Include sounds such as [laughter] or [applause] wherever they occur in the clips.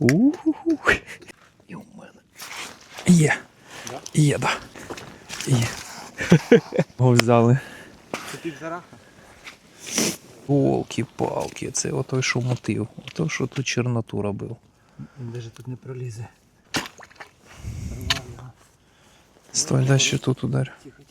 Уху. І у мене. Є. Є, да. Є. [laughs] Його взяли. Це півзараха? Полки-палки, це отой, що мотив. Ото, що тут чорноту робив. Він навіть тут не пролізе. Стой, дай ще тут удар. Тихо,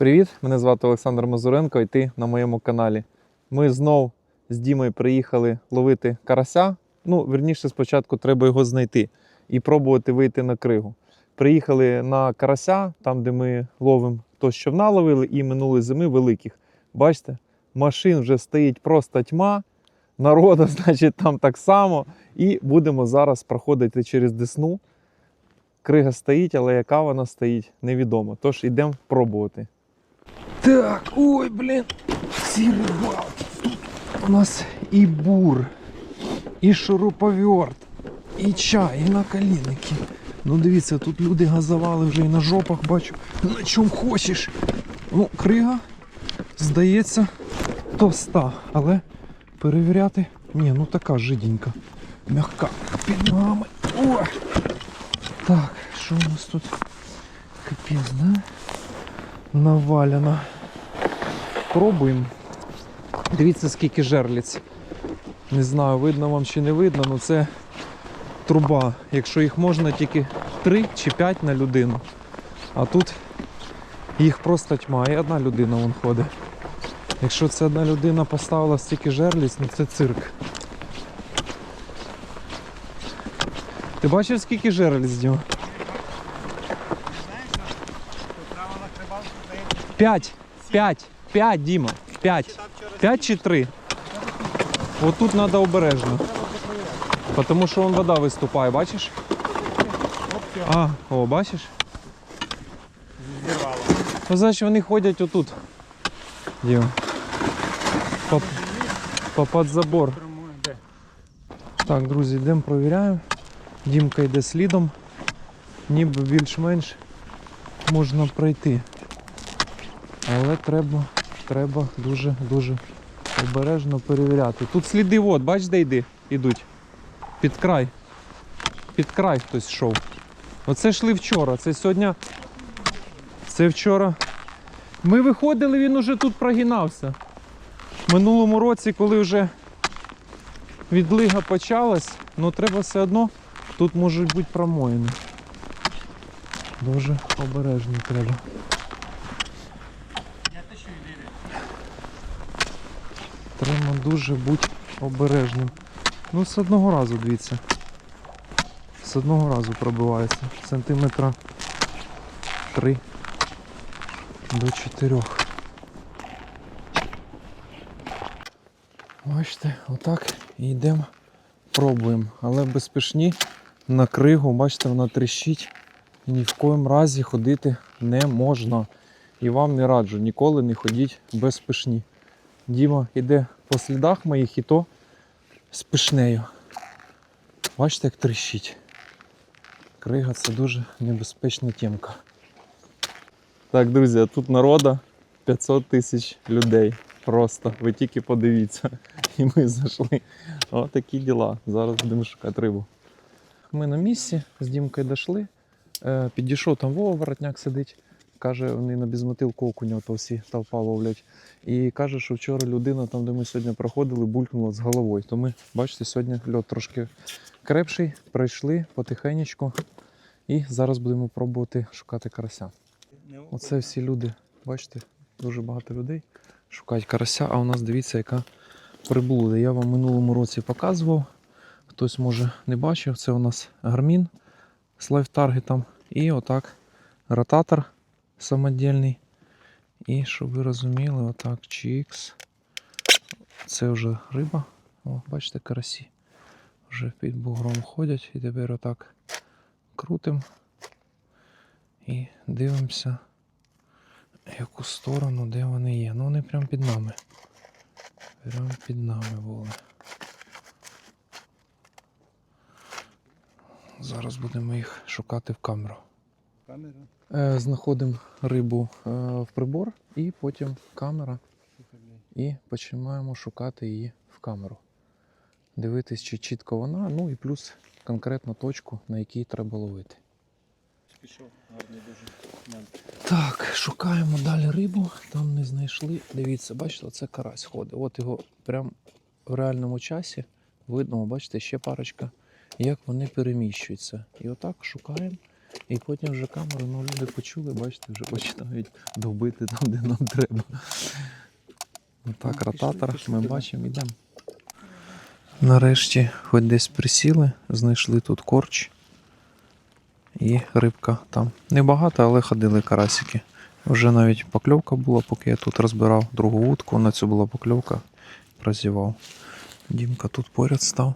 Привіт, мене звати Олександр Мазуренко і ти на моєму каналі. Ми знов з Дімою приїхали ловити карася. Ну, верніше, спочатку треба його знайти і пробувати вийти на кригу. Приїхали на карася, там, де ми ловимо то, що наловили, і минули зими великих. Бачите, машин вже стоїть просто тьма, народу, [laughs] значить, там так само. І будемо зараз проходити через Десну. Крига стоїть, але яка вона стоїть, невідомо. Тож йдемо пробувати. Так, ой, блін, ці рибалки. Тут у нас і бур, і шуруповерт, і чай, і наколінники. Ну дивіться, тут люди газували вже і на жопах бачу. На чому хочеш. Ну, крига, здається, тоста, але перевіряти. Ні, ну така жиденька. Мягка під ногами. О! Так, що у нас тут? Капець, да? Навалено. Пробуємо. Дивіться, скільки жерліць. Не знаю, видно вам чи не видно, але це труба. Якщо їх можна тільки 3 чи 5 на людину. А тут їх просто тьма. І одна людина вон ходить. Якщо це одна людина поставила стільки жерліць, ну це цирк. Ти бачив, скільки жерліць Діма? Право 5, 5, 5, Діма, 5. 5 чи 3? От тут треба обережно. Тому що вон вода виступає, бачиш? А, о, бачиш? Ну, Значить вони ходять отут. Діма. По, по під забор. Так, друзі, йдемо провіряємо. Дімка йде слідом. Ніби більш-менш можна пройти. Але треба, треба дуже-дуже обережно перевіряти. Тут сліди от, бач, де йди, йдуть. Під край. Під край хтось йшов. Оце йшли вчора. Це сьогодні. Це вчора. Ми виходили, він уже тут прогинався. В минулому році, коли вже відлига почалась, але треба все одно, тут можуть бути промоїни. Дуже обережно треба. Я те, що йди. Треба дуже бути обережним. Ну, з одного разу, дивіться. З одного разу пробивається. Сантиметра 3 до 4. Бачите, отак і йдемо, пробуємо. Але без пішні на кригу, бачите, вона тріщить. І ні в коїм разі ходити не можна. І вам не раджу, ніколи не ходіть без пішні. Діма йде по слідах моїх і то з пишнею. Бачите, як тріщить. Крига це дуже небезпечна тємка. Так, друзі, а тут народа 500 тисяч людей. Просто ви тільки подивіться. І ми зайшли. Отакі діла. Зараз будемо шукати рибу. Ми на місці з Дімкою дійшли. Е, Підійшов там Вова воротняк сидить. Каже, вони на безмотилку окуня то всі толпа ловлять. І каже, що вчора людина, там, де ми сьогодні проходили, булькнула з головою. То ми, бачите, сьогодні льот трошки крепший, пройшли потихенечку. І зараз будемо пробувати шукати карася. Оце всі люди, бачите, дуже багато людей шукають карася, а у нас дивіться, яка приблуда. Я вам минулому році показував. Хтось може не бачив. Це у нас гармін з лайфтаргетом. І отак ротатор самодільний. І щоб ви розуміли, отак чікс. Це вже риба. О, бачите, карасі. Вже під бугром ходять. І тепер отак крутим. І дивимося, яку сторону, де вони є. Ну вони прямо під нами. Прямо під нами були. Зараз будемо їх шукати в камеру. Камеру. Е, знаходимо рибу е, в прибор і потім камера. І починаємо шукати її в камеру. Дивитись, чи чітко вона, ну і плюс конкретно точку, на якій треба ловити. Пішов, гарний дуже. Так, шукаємо далі рибу, там не знайшли. Дивіться, бачите, це карась ходить. От його прям в реальному часі видно, бачите, ще парочка, як вони переміщуються. І отак шукаємо. І потім вже камеру, ну люди почули, бачите, вже починають добити там, де нам треба. Отак, Ну, ротатор, пішли ми бачимо, йдемо. Нарешті, хоч десь присіли, знайшли тут корч. І рибка там. Небагато, але ходили карасики. Вже навіть покльовка була, поки я тут розбирав другу вудку. На цю була покльовка, прозівав. Дімка тут поряд став.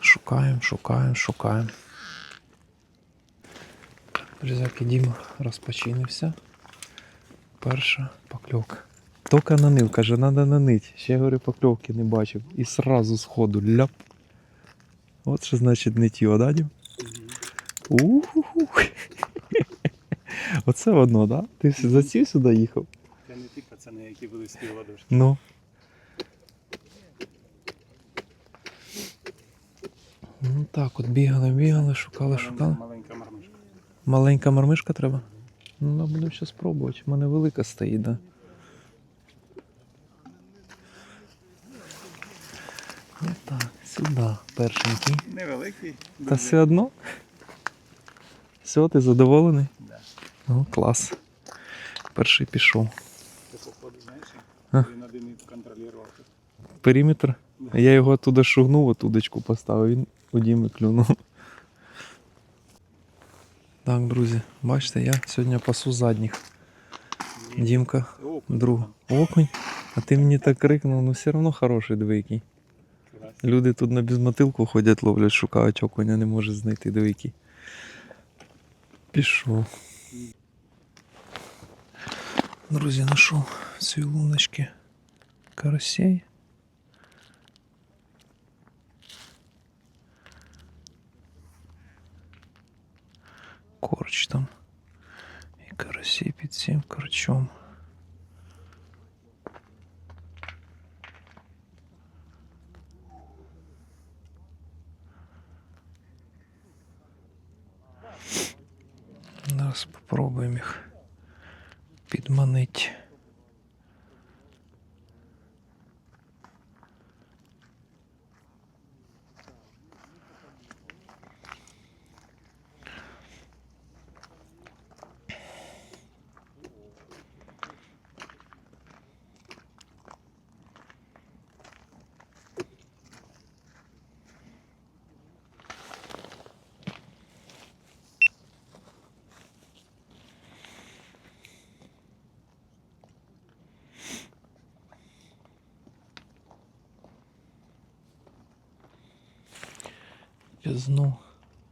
Шукаємо, шукаємо, шукаємо. Друзяки, Діма розпочинився. Перша покльовка. Тільки нанив, каже, треба нанить. Ще говорю, покльовки не бачив. І сразу з ходу ляп. От що значить не ті, да, Дім? Уху. Оце одно, да? Ти за ці сюди їхав? Це не ті пацани, які були з ладошки. Ну. Ну так, от бігали, бігали, шукали, шукали. Маленька мармишка. Треба? Ну, будемо ще спробувати. У мене велика стоїть, да. Ну так, сюди, першенький. Невеликий. Та все одно. Все, ти задоволений? Да. Ну, клас. Перший пішов. Це походу, знаєш, він один контролював. Периметр. Я його туди шугнув, от удочку поставив, він у Діми клюнув. Так, друзі, бачите, я сьогодні пасу задніх. Дімка, друг, окунь. А ти мені так крикнув, ну все одно хороший двійкий. Люди тут на безмотилку ходять, ловлять, шукають окуня, не можуть знайти двійкий. Пішов. Друзі, знайшов ці луночки карасей. Корч там. І карасі під цим корчом. Зараз попробуємо їх підманити. Знов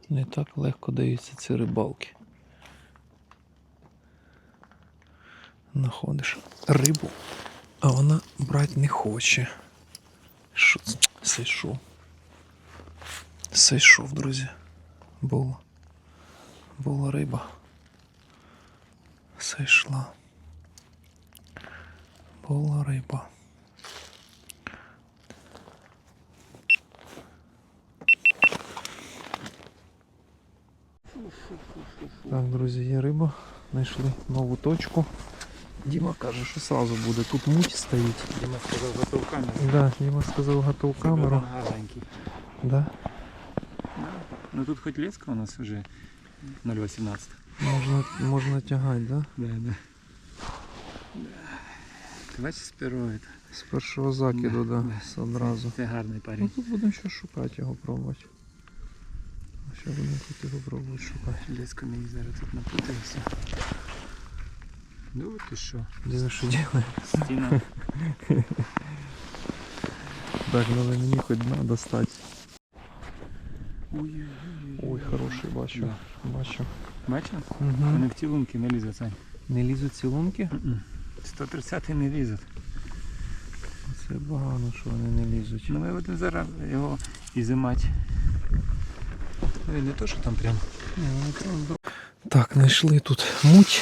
не так легко даються ці рибалки. Находиш рибу, а вона брати не хоче. Що це? Сойшов. Сойшов, друзі. Була. Була риба. Сойшла. Була риба. Так, друзі, є риба. Знайшли нову точку. Діма каже, що сразу буде. Тут муть стоїть. Діма сказав, готов камеру. Да, Діма сказав, готов камеру. Гарненький. Да. Ну тут хоч леска у нас вже 0,18. Можна, можна тягати, да? Да, да. Ти бачиш сперо это. З першого закиду, да, Да, з одразу. Це гарний Ну тут будемо ще шукати його пробувати. Ще будемо його пробувати шукати. Леска мені зараз тут напутається. Ну ти що? Діна, що ділає? Стіна. [laughs] Так, але мені хоч дна достати. Ой, хороший бачу. Да. Бачу. Бачив? Угу. Вони в ті лунки не лізуть, Сань. Не лізуть ці лунки? 130 не лізуть. Це погано, що вони не лізуть. Ну ми будемо зараз його ізимати. Ну і не то, що там прям. Ні, вони прям здор- Так, знайшли тут муть,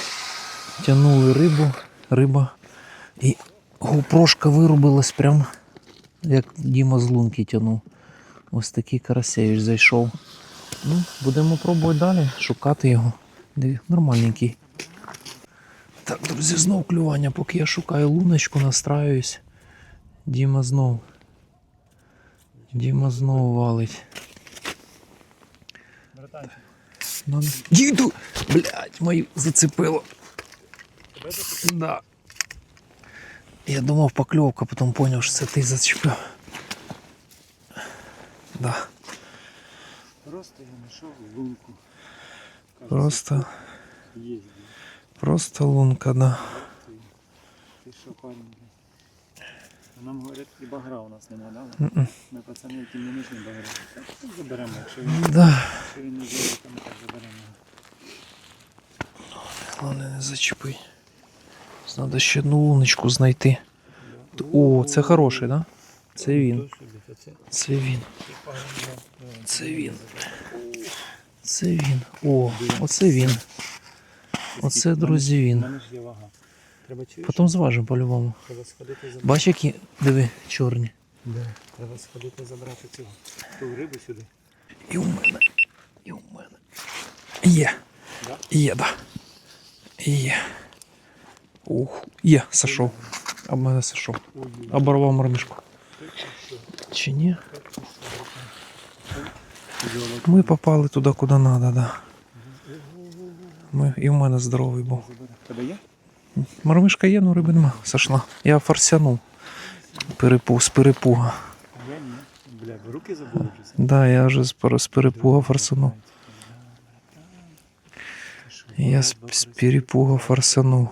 тягнули рибу, риба. І гупрошка вирубилась прям, як Діма з лунки тягнув. Ось такий карасевич зайшов. Ну, будемо пробувати далі шукати його. Нормальненький. Так, друзі, знов клювання, поки я шукаю луночку, настраюсь. Діма знов. Діма знов валить. Надо... Діду! Блять, мою зацепило. Да. Я думав покльовка, потім зрозумів, що це ти зачепив. Да. Просто я знайшов лунку. Просто, блядь. просто лунка, да. Ти що, парень, блядь? Нам говорять, і багра у нас нема, да? Ми пацани, які не нужні багри. Ну, заберемо, якщо він, Да. якщо він не зробить, то ми так заберемо. його. Головне не зачепи. Треба ще одну луночку знайти. О, це хороший, да? Це він. Це- він. це він. Це він. О, оце він. Оце, друзі, він. Треба чуєш? Потім зважимо по-любому. Треба сходити забрати. Бач, які, диви, чорні. Да. Треба сходити забрати цю ту рибу сюди. І у мене. І у мене. Є. Да? Є, да. Є. Ух. Є, сошов. А мене сошов. Оборвав мормішку. Чи ні? Ми попали туди, куди треба, да. Ми, і в мене здоровий був. Тебе є? Мормишка є, ну риби нема. Сошла. Я форсянув. Перепуг, з перепуга. Я ні. Бля, ви руки забули вже. Да, я вже з перепуга форсанув. Я з, з перепуга форсанув.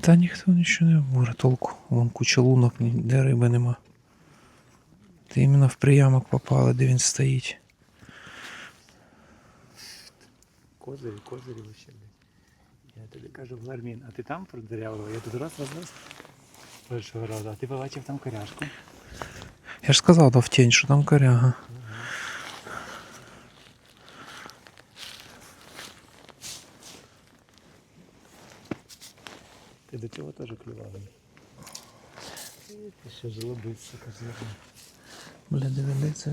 Та ніхто нічого не обуре толку. Вон куча лунок, де риби нема. Ти іменно в приямок попали, де він стоїть. Козирі, козирі вообще, блядь. Я тобі кажу, Вармін, а ти там продырявував? Я тут раз рознес першого разу, а ти побачив там коряшку. Я ж сказав, да в тінь, що там коряга. Ти до цього теж клював. Ти ще жлобить, сука, зерна. Бля, диви, де ця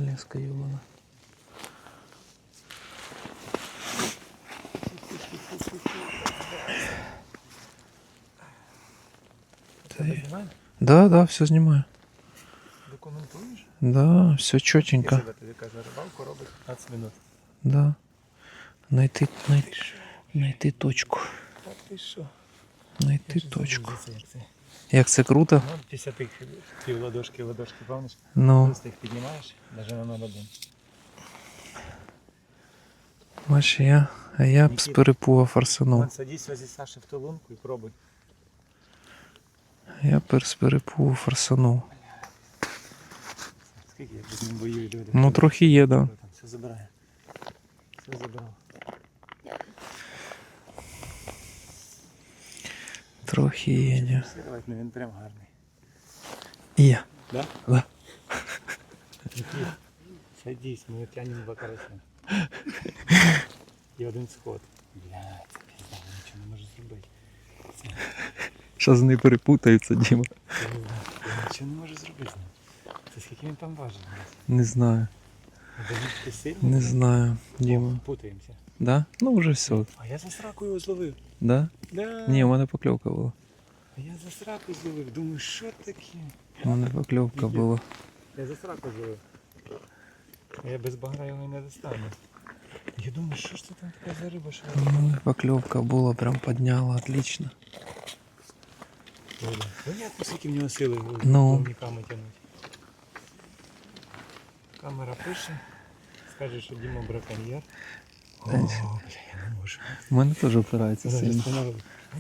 Та? Да, да, все знімаю. Документуєш? Да, все чотенько. тобі кажу, рибалку робить 15 минут. Да. Найти, найти, найти точку. Так ти що? Найти точку. як це. Круто? Ну, після тих пів ладошки, ладошки, пам'ятаєш? Ну, Просто їх піднімаєш, навіть на 0,1. бач, я, а я б з перепуга форсанув. Садись возле Саши в ту лунку і пробуй. Я пер з перепугу форсанув. Скільки я з ним воюю, люди. Ну, трохи є, да. Все забирає. Все забрав. Трохи є. ні. Ну він прям гарний. Є. Да? Да. Садись, ми тянемо два карася. І один сход. Блядь, це пізда, нічого не можу зробити. Зараз вони перепутаються, Діма. Я не знаю, я нічого не можу зробити з ним. Це скільки він там важить? блядь? Не знаю. Ти сильний? Не блядь? знаю, Діма. Путаємося. Да? Ну вже все. А я за сраку його зловив. Да? Да. Ні, у мене покльовка була. А я за сраку зловив. Думаю, що таке? У мене покльовка була. Я за сраку зловив. А Я без багра його і не достану. Я думаю, що ж це там така за риба, що У мене покльовка була, прям підняла, отлично. Понятно, скільки в нього сили Ну. плавниками тягнуть. Камера пише. Скаже, що Діма браконьєр. О, бля, я не можу. У мене теж опирається сильно.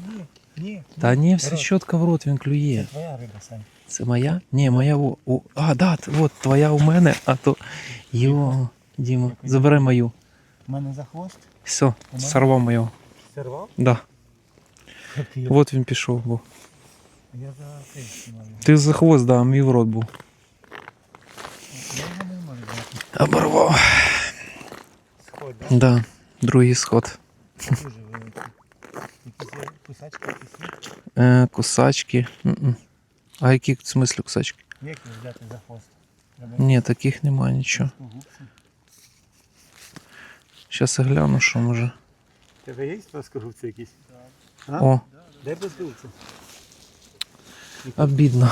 Ні, ні. Та ні, все чітко в рот він Це клює. твоя риба, Сань. Це моя? Ні, моя. О, о, а, да, от твоя у мене, а то. Йо, Діма, забирай мою. У мене за хвост. Все, сорвав мою. Сорвав? Да. От він пішов був. Я за цей знімаю. Ти за хвост, да, мій в рот був. Оборвав. Сход, да? Да, другий сход. Дуже великі. Якісь кусачки, якісь. Е, кусачки. М-м. А які в смислі кусачки? Як їх взяти за хвост? Треба Ні, таких немає нічого. губці. Зараз я гляну, що може. Тебе є плоскогубці якісь? О, Дай плоскогубці. Обідно.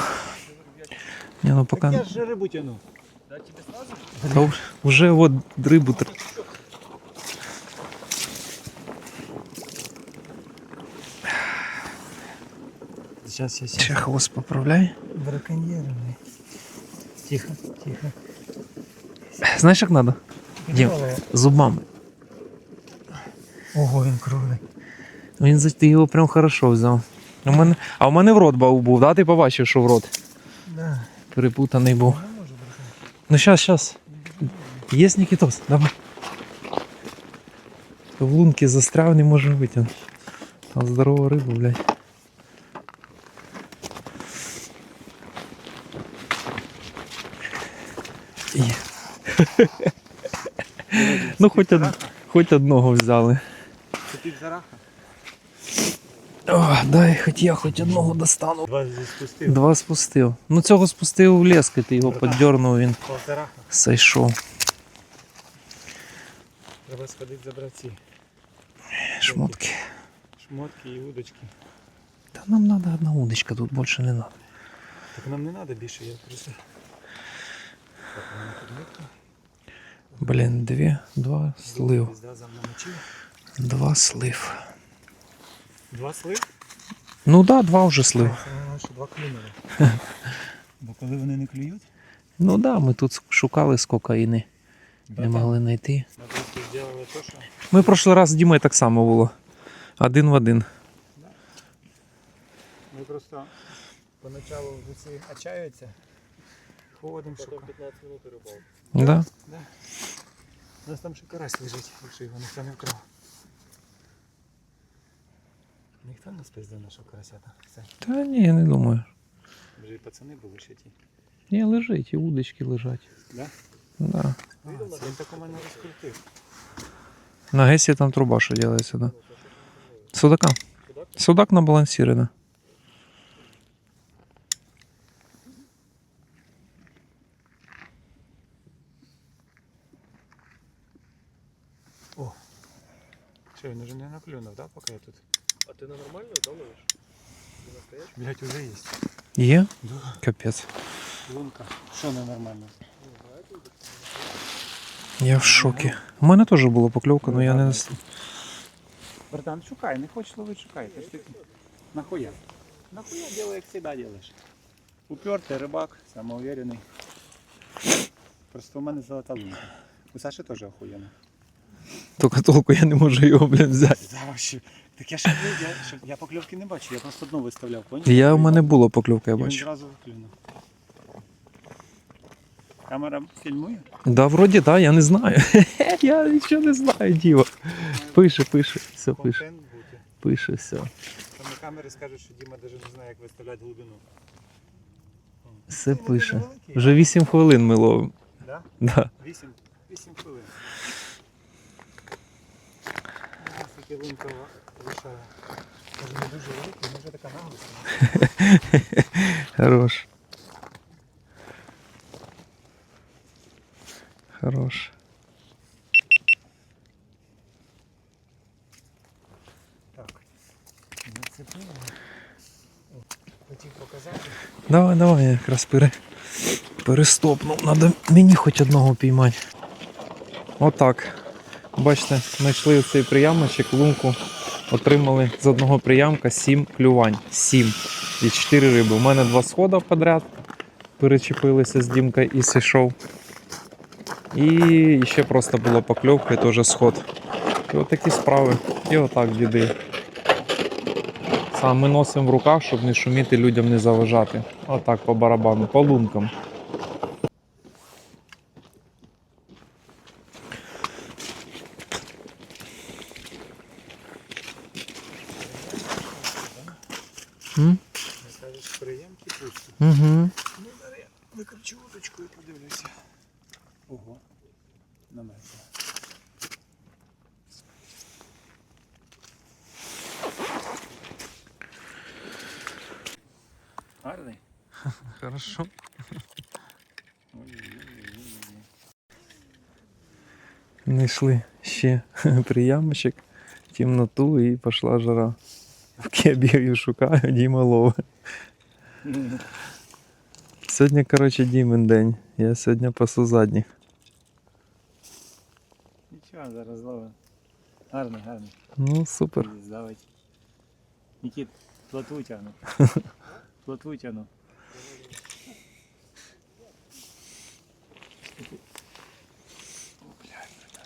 Ні, ну поки. я ж рибу тяну. Та в- вже от рибу тр- Сейчас, сейчас, Ще хвост поправляй. Браконьєрами. Тихо, тихо. Знаєш, як треба? Дім, зубами. Ого, він круглий. Він ти його прям хорошо взяв. У мене, а у мене в рот бав був, да? Ти побачив, що в рот Да. перепутаний був. Можу брати. Ну щас, щас. Є Нікітос, давай. В лунки застряв, не може витягнути. А здорова риба, блядь. Є. ну, хоч, од... хоч одного взяли. Це під зараха. О, дай, хоч я хоч одного достану. Два спустив. Два спустив. Ну цього спустив в лески, ти його піддернув, він зараха. Треба сходити забрати ці Шмотки. шмотки і удочки. Та нам треба одна удочка, тут більше не треба. Так нам не треба більше, я просто. Блін, дві, два слив. Два слив. Два слив? Ну так, да, два вже слив. Це що два клюнули. [laughs] Бо коли вони не клюють, Ну так, да, ми тут шукали з кокаїни. Не могли знайти. Ми в прошлий раз з Дімою так само було. Один в один. ми просто поначалу всі отчаються. Ходимо, шукаємо. 15 минут рибалки. Да? Да. У нас там ще карась лежить, якщо його ніхто не вкрав. Ніхто не спиздив нашого карасята. Все. Та ні, я не думаю. Вже і пацани були ще ті. Ні, лежить, і удочки лежать. Да? Да. А, це він так у мене розкрутив. На Гесі там труба, що робиться, да. Судака. Судак на балансірі, да. О! Що, він уже не наклюнув, да, поки я тут? А ти на нормальную да, ловиш? Ти настоящий? Блять, уже є. Є? Да. Капець. Лунка. Що ненормально? Я в шокі. У мене теж була покльовка, але я не. Братан, шукай, не хочеш ловити, шукай. Ти ж ти... Нахуя? Нахуя делай, як завжди делаешь. Упертий рибак, самоуверенный. Просто у мене золота лунка. У Саші теж охуєнно. Тільки толку я не можу його, блін, взяти. Да, вообще. Так я ще я, ще- я покльовки не бачу, я просто одну виставляв, поняв? Я, у мене була покльовка, я І він бачу. зразу. Камера фільмує? Да, вроді, да, я не знаю. [laughs] я нічого не знаю, Діва. Пише, пише, все пише. Контент. Пише, все. Там на камері скажуть, що Діма навіть не знає, як виставляти глибину. Все пише. Вже 8 хвилин ми ловимо. Да? Да. 8, 8 хвилин. Ось лишає. Може не дуже великий, може така наглость. [laughs] Хорош. Хорош. Так. Нацепили. Хотів показати. Давай, давай, я якраз пере... перестопнув. Надо мені хоч одного піймати. Отак. Бачите, знайшли цей приямочок, лунку. Отримали з одного приямка 7 клювань. 7 і 4 риби. У мене два схода подряд. Перечепилися з Дімкою і сійшов. І ще просто була покльовка і теж сход. І отакі справи. І отак, діди. Сам ми носимо в руках, щоб не шуміти людям не заважати. Отак по барабану, по лункам. М? Скажеш, приємки пусті. Угу. Ну, зараз я викручу удочку і подивлюся. Ого. На мене. Хорошо. Знайшли ще приямочок, темноту і пішла жара. Поки я шукаю, Діма ловить. Сьогодні, коротше, Дімин день. Я сьогодні пасу задніх. Нічого, зараз зловимо. Гарний, гарний. Ну, супер. Здавить. Нікіт, плотву тягну. [laughs] Плотву тягну.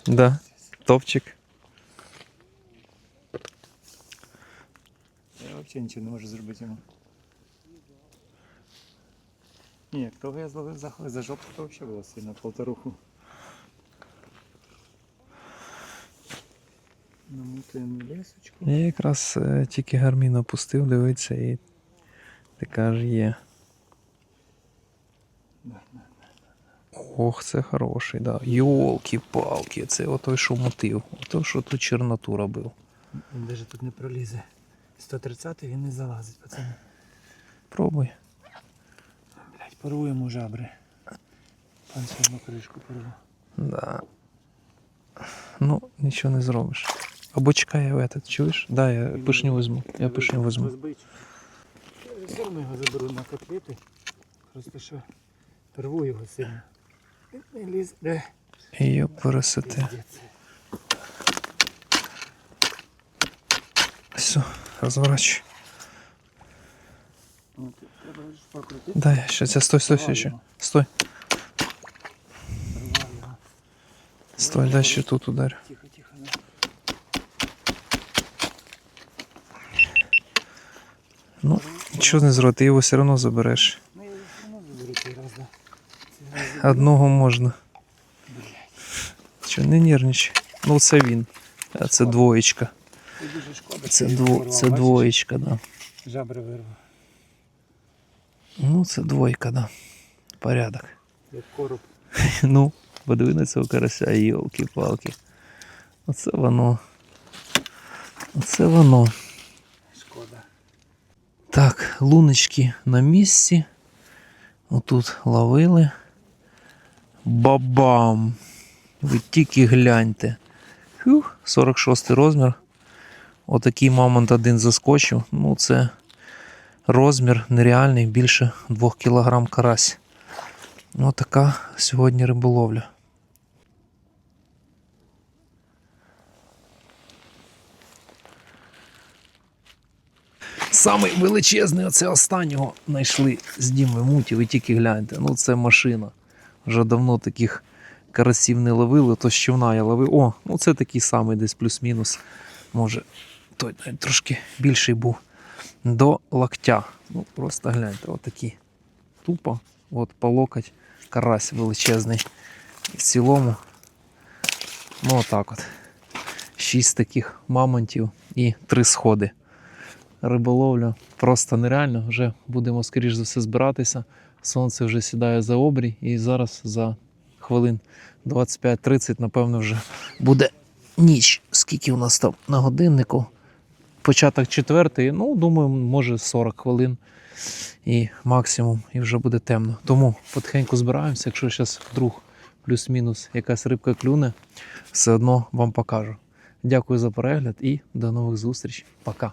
Да. Топчик. Я нічого не можу зробити йому. Ні, як того я зловив за, за жопу, то взагалі було сильно полторуху. Намутуємо лісочку. Я якраз е, тільки гармін опустив, дивиться і така ж є. Ох, це хороший, да. Йолки-палки, це отой, що мотив. Ото, що тут чорноту робив. Він навіть тут не пролізе. 130 він не залазить, пацани. Пробуй. Блять, порву йому жабри. Панцирну кришку порву. Да. Ну, нічого не зробиш. Або чекай я в этот, чуєш? Да, я пишню візьму. Я пишню візьму. Все одно його заберу на котлети. Просто що порву його сильно. Лізе. Йо, пересити. Пиздець. Все, розворачуй. Ну. Дай, ще це стой, стой, стой, ще. Стой, стой, дай ще тут ударю. Тихо, тихо. ну. Нічого не зробити, ти його все одно забереш. Ну я все одно заберу цей раз, да. Цей раз заберу. Одного можна. Блядь. Що, не нервничай. Ну, це він. А це двоєчка. Дуже. Це, дво, це двоєчка, да. Жабри вирвав. Ну, це двойка, да. Порядок. Як короб. [laughs] Ну, подиви на цього карася, йолки-палки. Оце воно. Оце воно. Шкода. Так, луночки на місці. Отут ловили. Бабам! Ви тільки гляньте. Фух, 46 розмір. Отакий мамонт один заскочив. Ну, це розмір нереальний, більше 2 кг карась. Отака сьогодні риболовля. Самий величезний, оце останнього знайшли з Діми Муті. Ви тільки гляньте. Ну це машина. Вже давно таких карасів не ловили, то з човна я ловив. О, ну це такий самий десь плюс-мінус. Може, той навіть трошки більший був. До локтя. Ну, просто гляньте, отакі. Тупо, от по локоть, карась величезний. І в цілому, ну отак от. Шість таких мамонтів і три сходи риболовля просто нереально. Вже будемо, скоріш за все, збиратися. Сонце вже сідає за обрій, і зараз за хвилин 25-30, напевно, вже буде ніч. Скільки у нас там на годиннику? Початок четвертий, ну, думаю, може 40 хвилин і максимум, і вже буде темно. Тому потихеньку збираємося. Якщо зараз вдруг плюс-мінус якась рибка клюне, все одно вам покажу. Дякую за перегляд і до нових зустріч. Пока.